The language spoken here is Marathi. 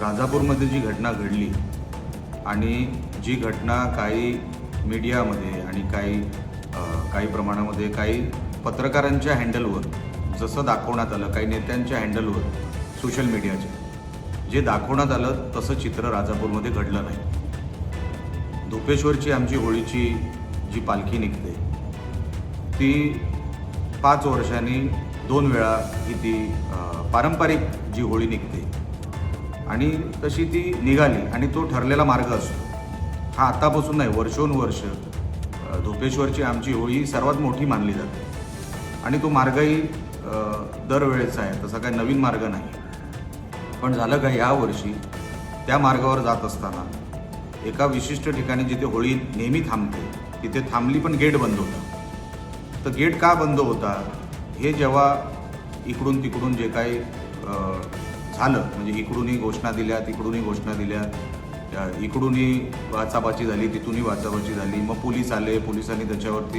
राजापूरमध्ये जी घटना घडली आणि जी घटना काही मीडियामध्ये आणि काही काही प्रमाणामध्ये काही पत्रकारांच्या हँडलवर जसं दाखवण्यात आलं काही नेत्यांच्या हँडलवर सोशल मीडियाच्या जे दाखवण्यात आलं तसं चित्र राजापूरमध्ये घडलं नाही. धोपेश्वरची आमची होळीची जी पालखी निघते ती पाच वर्षांनी दोन वेळा ही ती पारंपरिक जी होळी निघते आणि तशी ती निघाली आणि तो ठरलेला मार्ग असतो. हा आतापासून नाही वर्षोनुवर्ष धोपेश्वरची आमची होळी सर्वात मोठी मानली जाते. आणि तो मार्गही दरवेळेचा आहे तसा काही नवीन मार्ग नाही. पण झालं का या वर्षी त्या मार्गावर जात असताना एका विशिष्ट ठिकाणी जिथे होळी नेहमी थांबते तिथे थांबली पण गेट बंद होता. तर गेट का बंद होता हे जेव्हा इकडून तिकडून जे काही झालं. म्हणजे इकडूनही घोषणा दिल्या तिकडूनही घोषणा दिल्या. इकडूनही वाचाबाची झाली तिथूनही वाचाबाची झाली. मग पोलीस आले पोलिसांनी त्याच्यावरती